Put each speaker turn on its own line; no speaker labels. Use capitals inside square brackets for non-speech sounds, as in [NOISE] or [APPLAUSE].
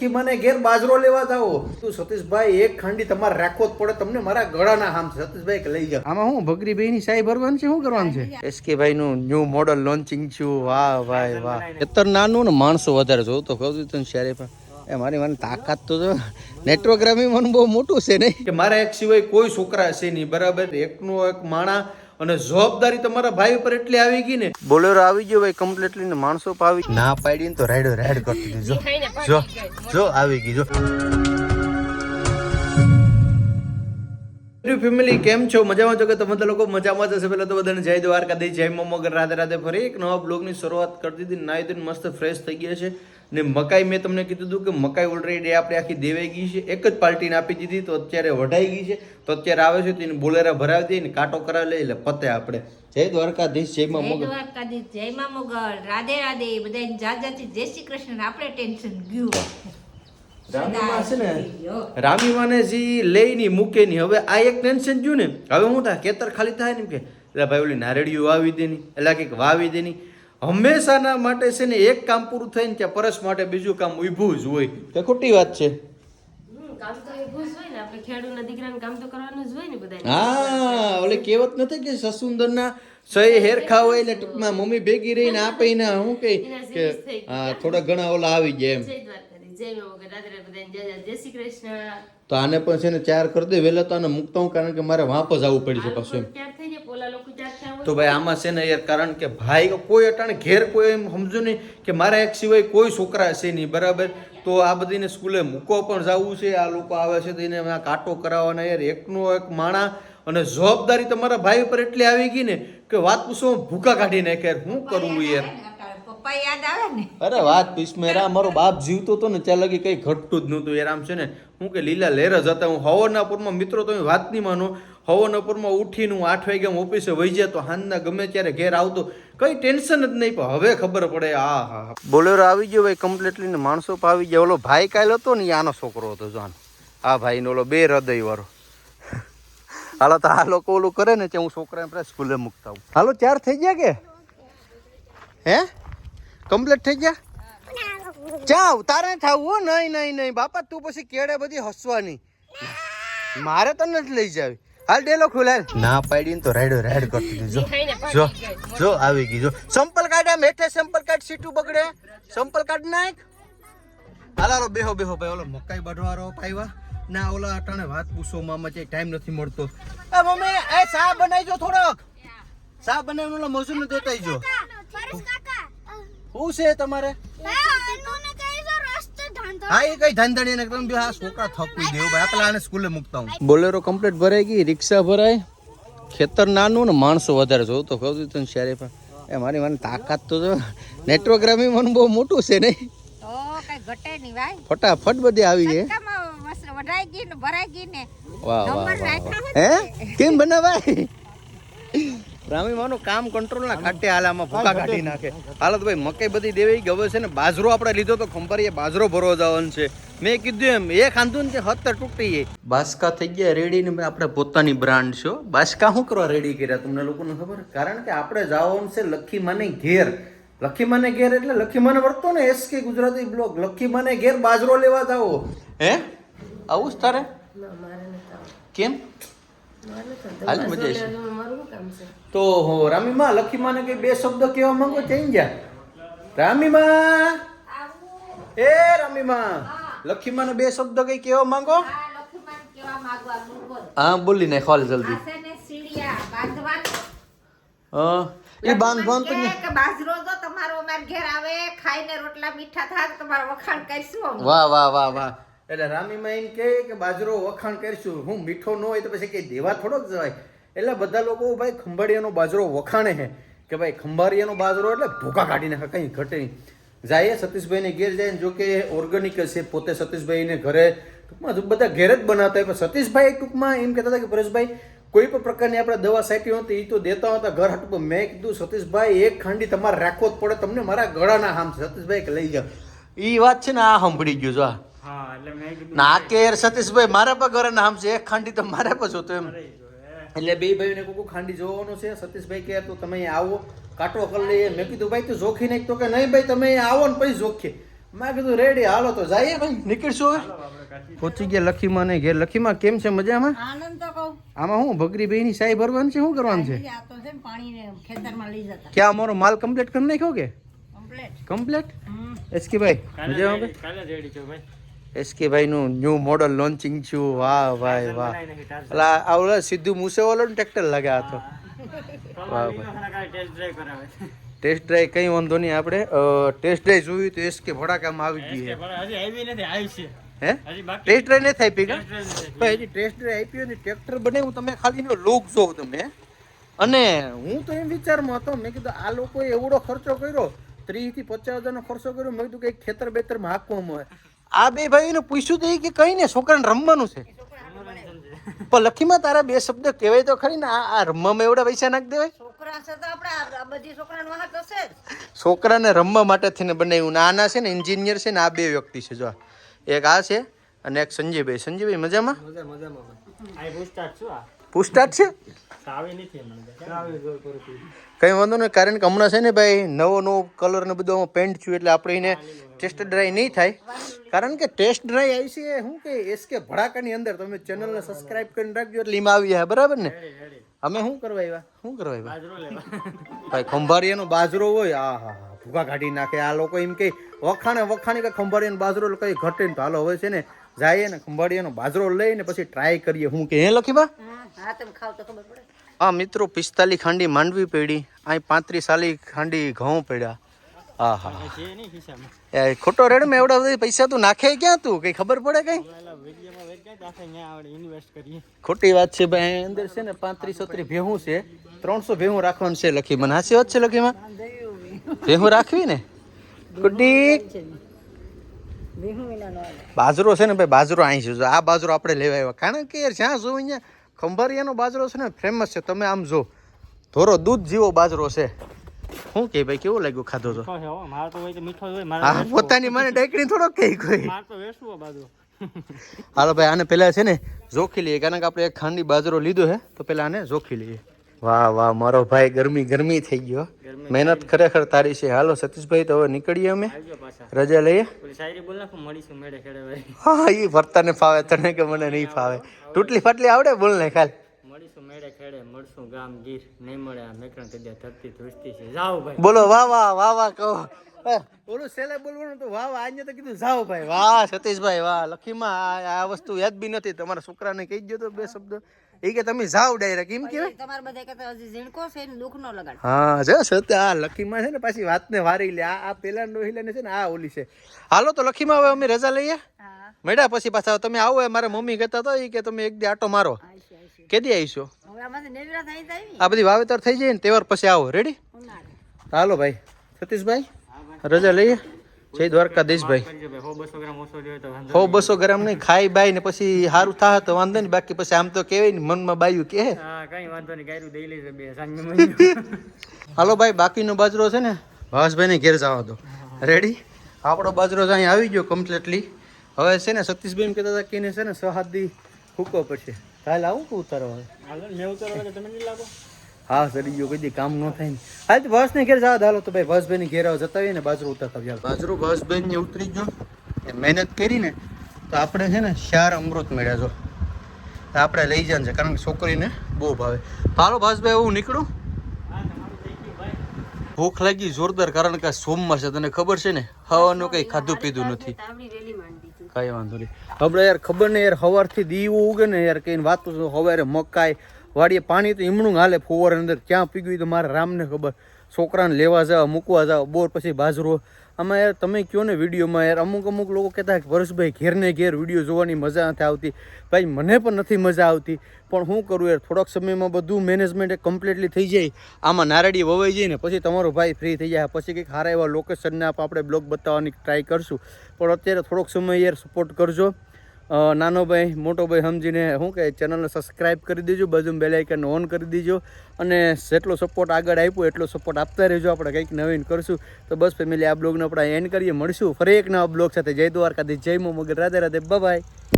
કે મને ઘેર બાજરો લેવા જાઓ. તું સતીશભાઈ એક ખાંડી તમારે રાખવો જ પડે. તમને મારા ગળાના હામ સતીશભાઈ લઈ જાઓ. આમાં હું ભગરી બેયની સાઈ ભરવાનું છે? શું કરવાનું છે? એસકે ભાઈ નું ન્યુ મોડલ લોન્ચિંગ છું. વાહ ભાઈ વાહ. ખેતર નાનું ને માણસો વધારે જોઉં તો કહું તને શહેરે પણ. એ મારી મને તાકાત તો જો નેટવર્કગ્રામી મને બહુ મોટું છે નહીં કે મારા એક સિવાય કોઈ છોકરા છે નહીં. બરાબર? એકનો એક માણા અને જવાબદારી તમારા ભાઈ ઉપર એટલી આવી ગઈ ને. બોલેરો આવી ગયો ભાઈ કમ્પ્લીટલી ને માણસો પર આવી ના પાડી ને તો રાઈડો રાઈડ કરતી દીધો જો જો આવી ગઈ જો. ફેમિલી કેમ છો? મજામાં છો કે તમે તો લોકો મજામાં જશે પહેલાં તો બધાને જય દ્વારકા દઈ જય મમગર. રાધે રાધે ફરી એક નવા બ્લોગની શરૂઆત કરી દીધી નાઈ ધોઈને મસ્ત ફ્રેશ થઈ ગયા છે. ને મકાઈ મેં તમને કીધું હતું કે મકાઈ ઓલરેડી આપણે આખી દેવાઈ ગઈ છે. એક જ પાર્ટીને આપી દીધી તો અત્યારે વઢાઈ ગઈ છે. તો અત્યારે આવે છે તેને બોલેરા ભરાવી દઈએ ને કાંટો કરાવી લઈએ એટલે પતે આપણે. જય દ્વારકાધીશ જય
માં
મોગલ.
દ્વારકાધીશ જય માં મોગલ. રાધે રાધે. બધાને જાત જાતથી જય શ્રી કૃષ્ણ આપણે ટેન્શન ગયું.
ને? લઈ ની મૂકે ની. હવે આ એક ટેન્શન ગયું ને. હવે હું થાય ખેતર ખાલી થાય ને કે એટલે ભાઈ ઓલી નારેડીઓ વાવી દેની એટલે કંઈક વાવી દેની હંમેશાના માટે છે ને એક કામ પૂરું થઈને ને ત્યાં પરસ માટે બીજું કામ ઊભું જ હોય. તે ખોટી વાત છે.
હમ, કામ તો એવું જ હોય ને આપણે ખેડૂતના દીકરાને કામ તો કરવાનું જ હોય ને બધાને
હા ઓલી કહેવત નથી કે સસુંદરના સહી હેરખા હોય એટલે ટૂંકમાં મમ્મી ભેગી રહીને આપે ને હું કહી કે. હા થોડા ઘણા ઓલા આવી જાય એમ. તો આને પણ છે ને ચાર કરી દે વહેલા તો આને મૂકતા હું કારણ કે મારે વાપ જ આવવું પડી છે
આ
પાછું તો ભાઈ આમાં છે ને યાર કારણ કે ભાઈ કોઈ અટાણે ઘેર કોઈ એમ સમજો નહીં કે મારા એક સિવાય કોઈ છોકરા છે નહીં બરાબર? તો આ બધીને સ્કૂલે મૂકો પણ જવું છે આ લોકો આવે છે તો એને આ કાંટો કરાવવાના યાર એકનો એક માણા અને જવાબદારી તમારા ભાઈ ઉપર એટલી આવી ગઈ ને કે વાત પૂછો ભૂકા કાઢી નાખે હું કરું કરવું યાર? અરે વાત પીસ રામ મારો બાપ જીવતો હતો ને ત્યાં લગી કઈ ઘટતું જ નહોતું, એ આમ છે ને. હું કે લીલા લહેર જ હતા, હું હવનાપુરમાં, મિત્રો તમે વાત નહીં માનો હવરના પૂરમાં ઉઠીને હું આઠ વાગે ઓફિસે વહી જાય તો હાંજના ગમે ત્યારે ઘેર આવતો, કઈ ટેન્શન જ નહીં, પણ હવે ખબર પડે, આ, હા બોલેરો આવી ગયો ભાઈ કમ્પ્લીટલી ને માણસો પણ આવી ગયા. ઓલો ભાઈ કાલ હતો ને આનો છોકરો હતો જો આ ભાઈ ઓલો બે હૃદય વાળો હાલો, તો આ લોકો ઓલું કરે ને, ત્યાં હું છોકરાને સ્કૂલે મૂકતા આવું. હાલો, ચાર થઈ ગયા કે? હે? કમ્પ્લીટ થઈ ગયા? જાવ તારે થાવું નહીં નહીં નહીં. બાપા તું પછી કેડે બધી હસવાની. મારે તો નથી લઈ જાવી. હાલ ડેલો ખુલાય ના પાડીને તો રાઈડો રાઈડ કરતી જો જો જો આવી ગઈ. જો સંપલ કાઢ આમ હેઠે સંપલ કાર્ડ સીટું બગડે. સંપલ કાર્ડ નાખ. હાલારો બેહો બેહો ભાઈ. ઓલો મકાઈ બઢવારો પાઈવા ના ઓલા અટાણે વાત પૂછો મામા છે ટાઈમ નથી મળતો. એ મમ્મી એ સા બનાવજો થોડોક. સા બનાવીને ઓલા મજૂરને દેતા જો શું છે તમારે? હા એ કઈ ધંધણી ને તમે બે આ છોકરા થકવી દેવું ભાઈ પેલા આને સ્કૂલે મૂકતા હું. બોલેરો કમ્પ્લીટ ભરાઈ ગઈ રિક્ષા ભરાય. ખેતર નાનું ને માણસો વધારે જોઉં તો કહું તને શેરે પણ. એ મારી મને તાકાત તો જો નેટવર્કગ્રામી મને બહુ મોટું છે નહીં.
તો કઈ ઘટે નહીં ભાઈ.
ફટાફટ બધી આવી છે
કટકામાં મસ્ત વઢાઈ ગઈ ને ભરાઈ ગઈ ને
વાહ વાહ
નંબર
વાહ
રાખ્યા
હે? કેમ બનાવાય? રામી માનું કામ કંટ્રોલ ના કાટે હાલ આમાં ભૂકા કાઢી નાખે. હાલ તો ભાઈ મકાઈ બધી દેવાઈ ગવે છે ને બાજરો આપણે લીધો તો ખંભારીએ બાજરો ભરવા જવાનું છે. મેં કીધું એમ એ ખાંધું ને કે હત્તર તૂટી જાય બાસકા થઈ ગયા રેડી ને આપણે પોતાની બ્રાન્ડ છો બાસકા શું કરવા રેડી કર્યા તમને લોકોને ખબર? કારણ કે આપણે જવાનું છે લખી મને ઘેર. લખી મને ઘેર એટલે લખી મને વર્તો ને એસકે ગુજરાતી બ્લોગ. લખી મને ઘેર બાજરો લેવા જાઓ. હે? આવું જ તારે. કેમ. હાલ મજા
છે
તો રામીમાં લખીમાં ને કઈ બે શબ્દ કેવા માંગો ચઈ ગયા રામીમાં! એ રામીમાં લખીમાને બે શબ્દ કઈ કેવા માંગો?
આ લખીમાં કેવા માંગવા બોલ.
હા બોલી નાખ હોલ જલ્દી.
ને
હા એ બાંધવાન તો
કે બાજરો તો તમારો અમાર ઘેર આવે ખાઈને રોટલા મીઠા થાય તમારો વખાણ કરશું
વાહ વાહ વાહ વાહ. એટલે રામીમાં એમ કહે કે બાજરો વખાણ કરીશું. હું મીઠો ન હોય તો પછી કઈ દેવા થોડોક જવાય. એટલે બધા લોકો ભાઈ, ખંભાળિયાનો બાજરો વખાણે છે કે ભાઈ, ખંભાળિયાનો બાજરો એટલે ભૂકા કાઢી નાખે, કંઈ ઘટે નહીં. જાય સતીશભાઈને ઘેર જાય જો કે ઓર્ગેનિક છે, પોતે સતીશભાઈને ઘરે ટૂંકમાં બધા ઘેર જ બનાવતા હોય. પણ સતીશભાઈ ટૂંકમાં એમ કહેતા હતા કે પરેશભાઈ કોઈ પણ પ્રકારની આપણે દવા સાઈટી હોતી એ તો દેતા હતા ઘર હાટ. પર મેં કીધું, સતીશભાઈ, એક ખાંડી તમારે રાખવો જ પડે. તમને મારા ગળાના હામ સતીશભાઈ લઈ જાઓ. એ વાત છે ને આ સાંભળી ગયું, જો આ. ના યાર સતીશભાઈ મારા પર ઘરે નામ છે એક ખાંડી તો મારા પર જોતો એમ. એટલે બે ભાઈને કોકો ખાંડી જોવાનું છે. સતીશભાઈ કે તો તમે આવો કાટો કરી લઈએ. મેં કીધું ભાઈ તું જોખી નહીં. તો કે નહીં ભાઈ તમે આવો ને પછી જોખીએ. મેં કીધું રેડી હાલો તો જઈએ ભાઈ નીકળશું હવે પહોંચી ગયા લખીમાં ને ઘેર લખીમાં કેમ છે મજામાં?
આનંદ તો કહું.
આમાં હું ભગરી બેની સાઈ ભરવાની છે શું કરવાનું છે?
આ તો છે ને પાણીને ખેતરમાં લઈ જતા.
ક્યાં અમારો માલ કમ્પ્લીટ કરી નાખ્યો કે?
કમ્પ્લેટ.
કમ્પ્લીટ? એસકે ભાઈ મજામાં ભાઈ. નું ન્યુ મોડલ લોન્ચિંગ છું. વાહ ભાઈ વાહ. એટલે આ ઓલા સીધું મૂસે વાળો ટ્રેક્ટર લગાવ્યા હતો વાહ ભાઈ. ટેસ્ટ ડ્રાઈવ કઈ વાંધો નહીં આપણે. ટેસ્ટ ડ્રાઈવ જોયું તો એસકે ભડાકામાં આવી ગઈ છે. હે? ટેસ્ટ ડ્રાઈવ નથી આપી કા? ભાઈ હજી ટેસ્ટ ડ્રાઈવ આપી હોય ને ટ્રેક્ટર બનાવ્યું તમે ખાલી લુક તમે અને હું તો એમ વિચારમાં હતો મેં કીધું આ લોકોએ એવડો ખર્ચો કર્યો ત્રીસથી પચાસ હજારનો ખર્ચો કર્યો મેં કીધું કંઈક ખેતર બેતરમાં હાંકવામાં આવે. આ બે ભાઈને પૂછ્યું તો કે કઈ ને છોકરાને રમવાનું છે. પણ લખીમાં તારા બે શબ્દ કહેવાય તો ખરી ને આ આ રમવામાં એવડા પૈસા નાખી દેવાય?
છે તો આપણે આ બધી છોકરાનો
રમવા માટે થઈને બનાવ્યું ને આના છે ને એન્જિનિયર છે ને આ બે વ્યક્તિ છે જો આ. એક આ છે અને એક સંજયભાઈ. સંજયભાઈ મજામાં? પૂછતાછ છે? કઈ વાંધો નહીં કારણ કે હમણાં છે ને ભાઈ નવો નવો કલર ને બધો પેન્ટ છું એટલે આપણે એને ટેસ્ટ ડ્રાય નહીં થાય. કારણ કે ટેસ્ટ ડ્રાય આવી છે શું કે એસકે ભડાકાની અંદર. તમે ચેનલને સબસ્ક્રાઇબ કરીને રાખજો એટલે એમાં આવી જાય બરાબર ને? અમે શું કરવા આવ્યા? શું કરવા આવ્યા? ભાઈ ખંભારિયાનો બાજરો હોય આ હા ભૂગા કાઢી નાખે. આ લોકો એમ કે વખાણે વખાણે કે ખંભારિયાનો બાજરો કઈ ઘટે ને તો હાલો હવે છે ને જઈએ ને ખંભાળિયાનો બાજરો લઈને પછી ટ્રાય કરીએ. હું કે હે લખી બા?
હા તમે ખાવ તો ખબર પડે.
આ મિત્રો પિસ્તાલી ખાંડી માંડવી પડી. અહીં પાંત્રીસ સાલી ખાંડી ઘઉં પડ્યા. હા હા એ ખોટો રેડ મેં એવડા બધા પૈસા તું નાખે ક્યાં તું? કઈ ખબર પડે કઈ? ખોટી વાત છે ભાઈ અંદર છે ને પાંત્રીસો છત્રીસ ભેહું છે. ત્રણસો ભેહું રાખવાનું છે લખી મને હાસી વાત છે લખીમાં? ભેહું રાખવી ને? ગુડી બાજરો છે ને ભાઈ બાજરો અહીં છે આ બાજરો આપણે લેવા આવ્યા. કારણ કે યાર જ્યાં જો અહીંયા ખંભારિયાનો બાજરો છે ને ફેમસ છે. તમે આમ જો ધોરો દૂધ જેવો બાજરો છે. શું કે ભાઈ કેવું લાગ્યું ખાધો તો? હા. પોતાની મને ડેકડી થોડો કઈ. કોઈ હાલો ભાઈ આને પેલા છે ને જોખી લઈએ. કારણ કે આપણે એક ખાંડી બાજરો લીધો છે તો પેલા આને જોખી લઈએ. વાહ વાહ મારો ભાઈ ગરમી ગરમી થઈ ગયો. મહેનત ખરેખર તારી છે. હાલો સતીશભાઈ તો હવે નીકળીએ અમે. રજા લઈએ? હા એ ભરતાને ફાવે તને કે મને નહીં ફાવે? તૂટલી ફાટલી આવડે? બોલ ને ખાલ. બોલો વાહ વાહ વાહ વાહ કહો. ઓલું સેલે બોલવાનું તો વાહ વાહ આજે તો કીધું જાઓ ભાઈ. વાહ સતીશભાઈ વાહ લખીમાં આ વસ્તુ યાદ બી નથી. તમારા છોકરાને કહી દો તો બે શબ્દ. એ કે તમે જાઓ ડાયરેક્ટ એમ કહેવાય
તમારે બધા કરતા હજી ઝીણકો છે ને દુખ નો લગાડ
હા જો સત્ય આ લખીમાં છે ને પાછી વાતને વારી લે. આ આ પેલા રોહિલા ને છે ને આ ઓલી છે. હાલો તો લખીમાં હવે અમે રજા લઈએ?
હા.
મેળા પછી પાછા. તમે આવો એ મારા મમ્મી કહેતા હતા એ કે તમે એક દી આટો મારો.
કે દી
કેદી આવીશો આ બધી વાવેતર થઈ જાય ને તહેવાર પછી આવો. રેડી હાલો ભાઈ. સતીશભાઈ રજા લઈએ? જય દ્વારકાધીશભાઈ
કરજો ભાઈ. હો બસો ગ્રામ
નહીં ખાઈ બાઈ ને પછી સારું થાય તો વાંધો નહીં બાકી પછી આમ તો કેવાય ને મનમાં બાયું કે [LAUGHS] હાલો ભાઈ બાકીનો બાજરો છે ને ભાવેશભાઈને ઘેર જવા દો. રેડી આપણો બાજરો તો અહીં આવી ગયો કમ્પ્લીટલી હવે છે ને સતીશભાઈ એમ કહેતા હતા કે છે ને સહાદી ફૂકો પડશે. કાલે આવું કે ઉતારવા?
મેં ઉતારો તમે નહીં લાગો?
હા સડી ગયો કદી કામ ન થાય ને. હાલ તો બસ ને ઘેર જા હાલો તો ભાઈ બસભાઈ ની ઘેર આવો. જતા આવીએ ને બાજરો ઉતરતા આવીએ. બાજરો બસભાઈ ને ઉતરી ગયો. એ મહેનત કરી ને તો આપણે છે ને શાર અમૃત મેળ્યા જો. તો આપણે લઈ જાય છે કારણ કે છોકરીને બહુ ભાવે. હાલો બસભાઈ હું નીકળું? ભૂખ લાગી જોરદાર કારણ કે સોમવાર છે તને ખબર છે ને? હવાનું કંઈ ખાધું પીધું નથી. કઈ વાંધો નહીં. આપણે યાર ખબર ને યાર સવારથી દીવું ઉગે ને યાર કઈ વાતો સવારે મકાઈ વાડીએ પાણી તો એમણું હાલે ફોવર અંદર. ક્યાં પીગ્યું તો મારા રામને ખબર. છોકરાને લેવા જાવ, મૂકવા જાવ, બોર પછી બાજરો. આમાં યાર તમે કહો ને વિડીયોમાં યાર, અમુક અમુક લોકો કહેતા કે પરેશભાઈ ઘેરને ઘેર વીડિયો જોવાની મજા નથી આવતી. ભાઈ, મને પણ નથી મજા આવતી. પણ હું કરું યાર, થોડાક સમયમાં બધું મેનેજમેન્ટ કમ્પ્લીટલી થઈ જાય. આમાં નારડી વવાઈ જાય પછી તમારો ભાઈ ફ્રી થઈ જાય. પછી કંઈક સારા એવા લોકેશનને આપણે બ્લોગ બતાવવાની ટ્રાય કરશું. પણ અત્યારે થોડોક સમય યાર સપોર્ટ કરજો. નાનો ભાઈ મોટો ભાઈ સમજીને શું કહે, ચેનલને સબસ્ક્રાઇબ કરી દેજો બાજુ બેલાઇકન ઓન કરી દેજો અને જેટલો સપોર્ટ આગળ આપ્યો એટલો સપોર્ટ આપતા રહેજો. આપણે કંઈક નવીન કરશું તો બસ ફેમિલી આ બ્લોગને આપણે એન્ડ કરીએ. મળશું ફરી એક નવા બ્લોગ સાથે. જય દ્વારકાથી જય મો, મગર. રાધે રાધે. બાય